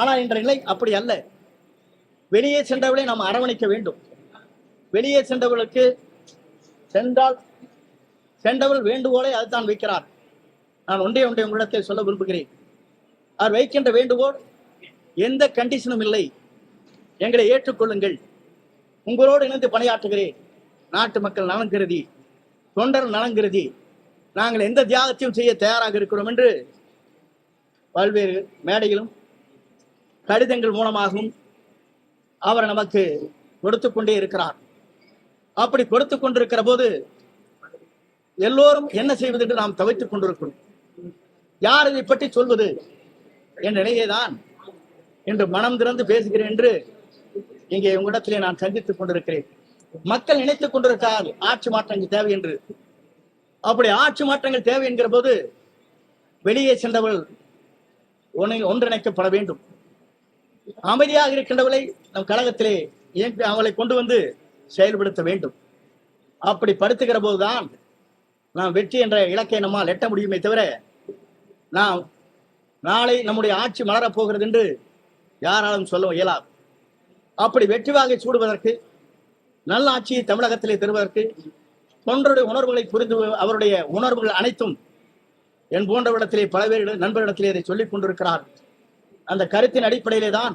ஆனால் இன்றைய நிலை அப்படி அல்ல. வெளியே சென்றவர்களை நாம் அரவணைக்க வேண்டும். வெளியே சென்றவர்களுக்கு சென்றால் சென்றவள் வேண்டுகோளை அதுதான் வைக்கிறார். நான் ஒன்றே ஒன்றை உங்களிடத்தை சொல்ல விரும்புகிறேன். அவர் வைக்கின்ற வேண்டுகோள் எந்த கண்டிஷனும் இல்லை. எங்களை ஏற்றுக்கொள்ளுங்கள். உங்களோடு இணைந்து பணியாற்றுகிறேன். நாட்டு மக்கள் நலன் கருதி தொண்டர் நலன் கருதி நாங்கள் எந்த தியாகத்தையும் செய்ய தயாராக இருக்கிறோம் என்று பல்வேறு மேடையிலும் கடிதங்கள் மூலமாகவும் அவர் நமக்கு கொடுத்து கொண்டே இருக்கிறார். அப்படி கொடுத்து கொண்டிருக்கிற போது எல்லோரும் என்ன செய்வது என்று நாம் தவித்துக் கொண்டிருக்கிறோம். யார் இதை பற்றி சொல்வது என்ற நிலையை தான் மனம் திறந்து பேசுகிறேன் என்று இங்கே உங்களிடத்திலே நான் சந்தித்துக் கொண்டிருக்கிறேன். மக்கள் நினைத்துக் கொண்டிருக்கிறார் ஆட்சி மாற்றங்கள் தேவை என்று. அப்படி ஆட்சி மாற்றங்கள் தேவை என்கிற போது வெளியே சென்றவள் ஒன்றிணைக்கப்பட வேண்டும். அமைதியாக இருக்கின்றவளை நம் கழகத்திலே இயக்கி அவளை கொண்டு வந்து செயல்படுத்த வேண்டும். அப்படி படுத்துகிற போதுதான் நாம் வெற்றி என்ற இலக்கை நம்மால் எட்ட முடியுமே தவிர நாம் நாளை நம்முடைய ஆட்சி மலரப் போகிறது என்று யாராலும் சொல்ல இயலாது. அப்படி வெற்றி வாகை சூடுவதற்கு நல்ல ஆட்சியை தமிழகத்திலே தருவதற்கு தொண்டருடைய உணர்வுகளை புரிந்து அவருடைய உணர்வுகள் அனைத்தும் என் போன்றவரிடத்திலே பல பேர் நண்பரிடத்திலே இதை சொல்லிக் கொண்டிருக்கிறார் அந்த கருத்தின் அடிப்படையிலே தான்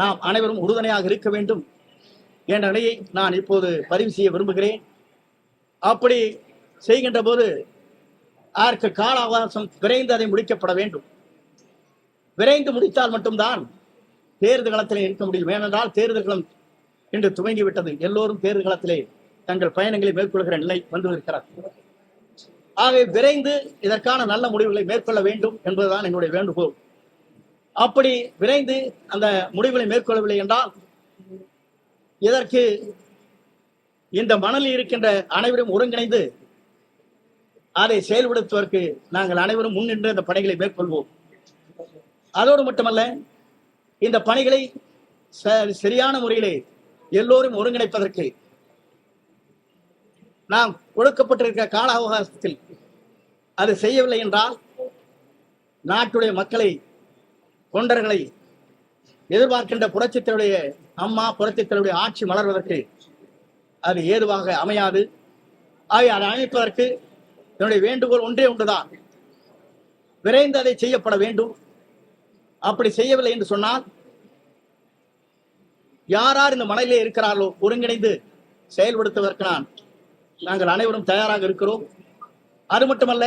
நாம் அனைவரும் உறுதுணையாக இருக்க வேண்டும் என்ற நிலையை நான் இப்போது பதிவு செய்ய விரும்புகிறேன். அப்படி செய்கின்ற போது அதற்கு கால அவகாசம் விரைந்து அதை முடிக்கப்பட வேண்டும். விரைந்து முடித்தால் மட்டும்தான் தேர்தல் களத்திலே இருக்க முடியும். ஏனென்றால் தேர்தல் களம் இன்று துவங்கிவிட்டது. எல்லோரும் தேர்தல் களத்திலே தங்கள் பயணங்களை மேற்கொள்கிற நிலை வந்திருக்கிறார் ஆகவே விரைந்து இதற்கான நல்ல முடிவுகளை மேற்கொள்ள வேண்டும் என்பதுதான் என்னுடைய வேண்டுகோள். அப்படி விரைந்து அந்த முடிவுகளை மேற்கொள்ளவில்லை என்றால் இதற்கு இந்த மணலில் இருக்கின்ற அனைவரும் ஒருங்கிணைந்து அதை செயல்படுத்துவதற்கு நாங்கள் அனைவரும் முன்னின்று இந்த பணிகளை மேற்கொள்வோம். அதோடு மட்டுமல்ல இந்த பணிகளை ச- சரியான முறையிலே எல்லோரும் ஒருங்கிணைப்பதற்கு நாம் கொடுக்கப்பட்டிருக்கிற கால அவகாசத்தில் அது செய்யவில்லை என்றால் நாட்டுடைய மக்களை தொண்டர்களை எதிர்பார்க்கின்ற புரட்சித்தருடைய அம்மா புரட்சித்தருடைய ஆட்சி மலர்வதற்கு அது ஏதுவாக அமையாது. ஆகிய அதை அமைப்பதற்கு என்னுடைய வேண்டுகோள் ஒன்றே ஒன்றுதான். விரைந்து அதை செய்யப்பட வேண்டும். அப்படி செய்யவில்லை என்று சொன்னால் யார் யார் இந்த மலையிலே இருக்கிறார்களோ ஒருங்கிணைந்து செயல்படுத்துவதற்கு நான் நாங்கள் அனைவரும் தயாராக இருக்கிறோம். அது மட்டுமல்ல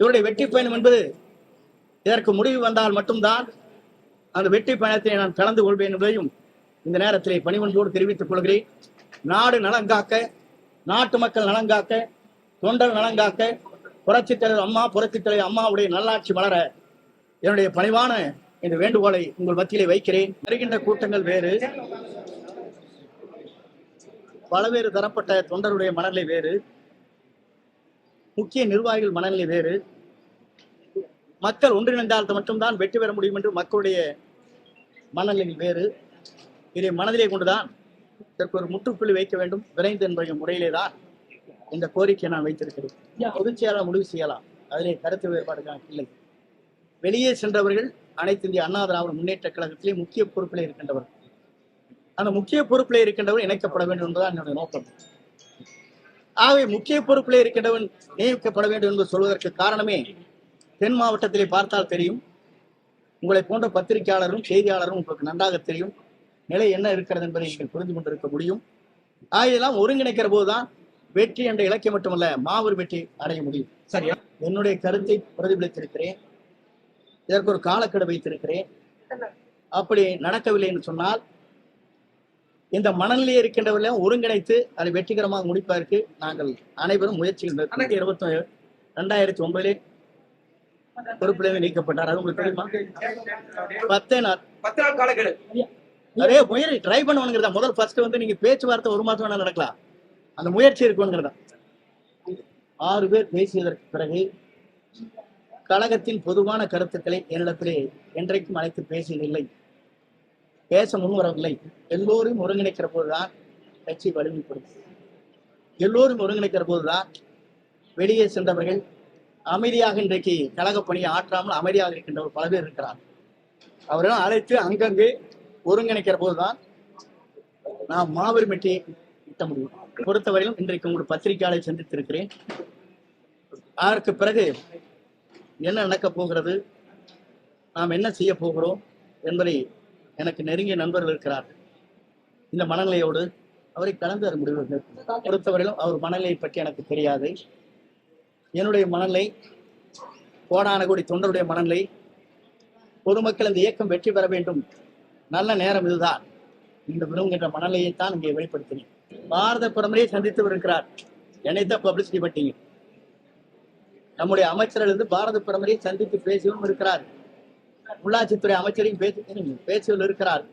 இவருடைய வெற்றி பயணம் என்பது இதற்கு முடிவு வந்தால் மட்டும்தான் அந்த வெற்றி பயணத்தை நான் கலந்து கொள்வேன் என்பதையும் இந்த நேரத்திலே பணிவன்போடு தெரிவித்துக் கொள்கிறேன். நாடு நலங்காக்க நாட்டு மக்கள் நலங்காக்க தொண்டர் நலங்காக்க புரட்சித் தலைவர் அம்மா புரட்சித் தலைவர் அம்மாவுடைய நல்லாட்சி மலர என்னுடைய பணிவான இந்த வேண்டுகோளை உங்கள் மத்தியிலே வைக்கிறேன். வருகின்ற கூட்டங்கள் வேறு பலவேறு தரப்பட்ட தொண்டருடைய மனநிலை வேறு முக்கிய நிர்வாகிகள் மனநிலை வேறு. மக்கள் ஒன்றிணைந்தால் மட்டும்தான் வெற்றி பெற முடியும் என்று மக்களுடைய மனநிலை வேறு இதை மனதிலே கொண்டுதான் இதற்கு ஒரு முற்றுப்புள்ளி வைக்க வேண்டும். விரைந்து என்ற முறையிலே தான் இந்த கோரிக்கையை நான் வைத்திருக்கிறேன். பொதுச் செயலாளர் முடிவு செய்யலாம். அதிலே கருத்து வேறுபாடு இல்லை. வெளியே சென்றவர்கள் அனைத்து இந்திய அண்ணா திராவிட முன்னேற்ற கழகத்திலே முக்கிய பொறுப்பிலே இருக்கின்றவர்கள். அந்த முக்கிய பொறுப்பிலே இருக்கின்றவர் இணைக்கப்பட வேண்டும் என்பதுதான் என்னுடைய நோக்கம். ஆகவே முக்கிய பொறுப்பிலே இருக்கின்றவன் நியமிக்கப்பட வேண்டும் என்று சொல்வதற்கு காரணமே தென் மாவட்டத்திலே பார்த்தால் தெரியும். உங்களை போன்ற பத்திரிகையாளரும் செய்தியாளரும் உங்களுக்கு நன்றாக தெரியும். நிலை என்ன இருக்கிறது என்பதை நீங்கள் புரிந்து கொண்டிருக்க முடியும். ஆகையெல்லாம் ஒருங்கிணைக்கிற போதுதான் வெற்றி என்ற இலக்கியம் மட்டுமல்ல மாபெரும் வெற்றி அடைய முடியும். சரி என்னுடைய கருத்தை பிரதிபலித்திருக்கிறேன். இதற்கு ஒரு காலக்கெடு வைத்திருக்கிறேன். அப்படி நடக்கவில்லை என்று சொன்னால் இந்த மனநிலையில் இருக்கின்றவர்களையும் ஒருங்கிணைத்து அதை வெற்றிகரமாக முடிப்பதற்கு நாங்கள் அனைவரும் முயற்சிகள் இருபத்தி ரெண்டாயிரத்தி ஒன்பதிலே பொறுப்பிலிருந்து நீக்கப்பட்டார். அது உங்களுக்கு தெரியுமா? பத்தே நாள். பத்து நாள் காலக்கெடு. அதே முயற்சி ட்ரை பண்ணுவானுங்கிறதா? முதல் ஃபர்ஸ்ட் வந்து நீங்க பேச்சுவார்த்தை ஒரு மாசம் வேணா நடக்கலாம் அந்த முயற்சி இருக்குங்கிறதா? ஆறு பேர் பேசியதற்கு பிறகு கழகத்தின் பொதுவான கருத்துக்களை என்னிடத்திலே என்றைக்கும் அழைத்து பேசியதில்லை. பேச முன்வரவில்லை எல்லோரும் ஒருங்கிணைக்கிற போதுதான் கட்சி வலிமைப்படும் எல்லோரும் ஒருங்கிணைக்கிற போதுதான் வெளியே சென்றவர்கள் அமைதியாக இன்றைக்கு கழக பணியை ஆற்றாமல் அமைதியாக இருக்கின்றவர் பல பேர் இருக்கிறார். அவரெல்லாம் அழைத்து அங்கங்கு ஒருங்கிணைக்கிற போதுதான் நாம் மாபெரும் வெற்றியை ஈட்ட முடியும். பொறுத்தவரையிலும் இன்றைக்கு உங்கள் பத்திரிகையாளரை சந்தித்திருக்கிறேன். அதற்கு பிறகு என்ன நடக்கப் போகிறது? நாம் என்ன செய்ய போகிறோம் என்பதை எனக்கு நெருங்கிய நண்பர்கள் இருக்கிறார். இந்த மனநிலையோடு அவரை கலந்து வர முடிவு பொறுத்தவரையிலும் அவர் மனநிலையை பற்றி எனக்கு தெரியாது. என்னுடைய மனநிலை கோடான கோடி தொண்டருடைய மனநிலை பொதுமக்கள் இந்த இயக்கம் வெற்றி பெற வேண்டும். நல்ல நேரம் இதுதான். இந்த விரும்புகின்ற மனநிலையைத்தான் இங்கே வெளிப்படுத்தினேன். பாரத பிரதமரை சந்தித்து வருகிறார். என்னை தான் பப்ளிசிட்டி பட்டீங்க. நம்முடைய அமைச்சரிலிருந்து பாரத பிரதமரை சந்தித்து பேசியும் இருக்கிறார். உள்ளாட்சித்துறை அமைச்சரையும் பேசி பேசியில் இருக்கிறார்.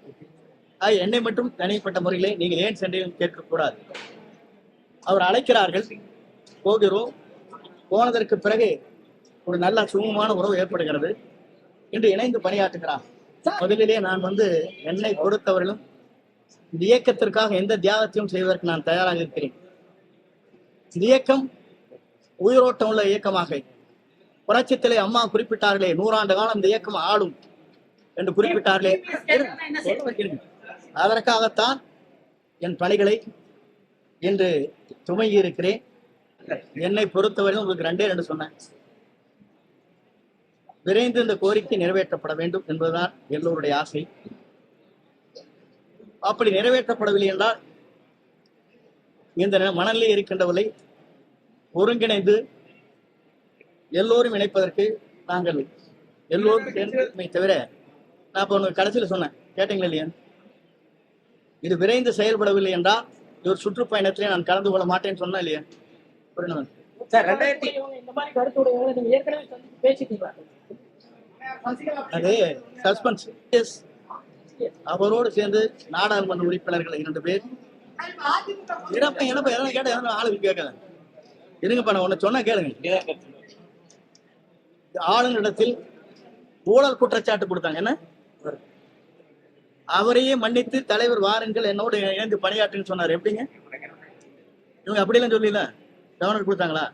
என்னை மட்டும் தனிப்பட்ட முறையிலே நீங்கள் ஏன் சென்றீர்கள் கேட்கக்கூடாது? அவர் அழைக்கிறார்கள் போகிறோம். போனதற்கு பிறகு ஒரு நல்ல சுமூகமான உறவு ஏற்படுகிறது. இன்று இணைந்து பணியாற்றுகிறார். முதலிலே நான் வந்து என்னை பொறுத்தவரையிலும் இந்த இயக்கத்திற்காக எந்த தியாகத்தையும் செய்வதற்கு நான் தயாராக இருக்கிறேன். இந்த இயக்கம் உயிரோட்டம் உள்ள இயக்கமாக. புரட்சித்திலே அம்மா குறிப்பிட்டார்களே நூறாண்டு காலம் இந்த இயக்கம் ஆளும் என்று குறிப்பிட்டார்களே. அதற்காகத்தான் என் பணிகளை இன்று துவங்கி இருக்கிறேன் என்னை பொறுத்தவரையும் உங்களுக்கு ரெண்டே ரெண்டு சொன்னேன். விரைந்து இந்த கோரிக்கை நிறைவேற்றப்பட வேண்டும் என்பதுதான் எல்லோருடைய ஆசை. அப்படி நிறைவேற்றப்படவில்லை என்றால் இந்த மணலில் இருக்கின்றவர்களை ஒருங்கிணைந்து எல்லோரும் இணைப்பதற்கு நாங்கள் எல்லோரும் சேர்ந்துமே தவிர நான் இப்போ ஒன்று கடைசியில் சொன்னேன். கேட்டீங்களா இல்லையா? இது விரைந்து செயல்படவில்லை என்றால் ஒரு சுற்றுப்பயணத்திலே நான் கலந்து கொள்ள மாட்டேன்னு சொன்னேன் இல்லையா? புரியணும் சார் ரெண்டாயிரத்தி இந்த மாதிரி கருத்துடையவங்க நீங்க ஏற்கனவே பேசிட்டீங்களா? அது சஸ்பென்ஸ். எஸ் அவரோடு சேர்ந்து நாடாளுமன்ற உறுப்பினர்கள் இரண்டு பேர். இறப்ப இறப்ப எதனா கேட்ட எதனா ஆளுக்கு கேட்கல இருங்கப்பா நான் ஒண்ணு சொன்னா கேளுங்க. ஆளுநரிடத்தில் ஊழல் குற்றச்சாட்டு கொடுத்தாங்க. என்ன? அவரையே மன்னித்து தலைவர் வாருங்கள் என்னோட இணைந்து பணியாற்றுன்னு சொன்னார். எப்படிங்க? இவங்க அப்படிலாம் சொல்லல கவர்னர் கொடுத்தாங்களா?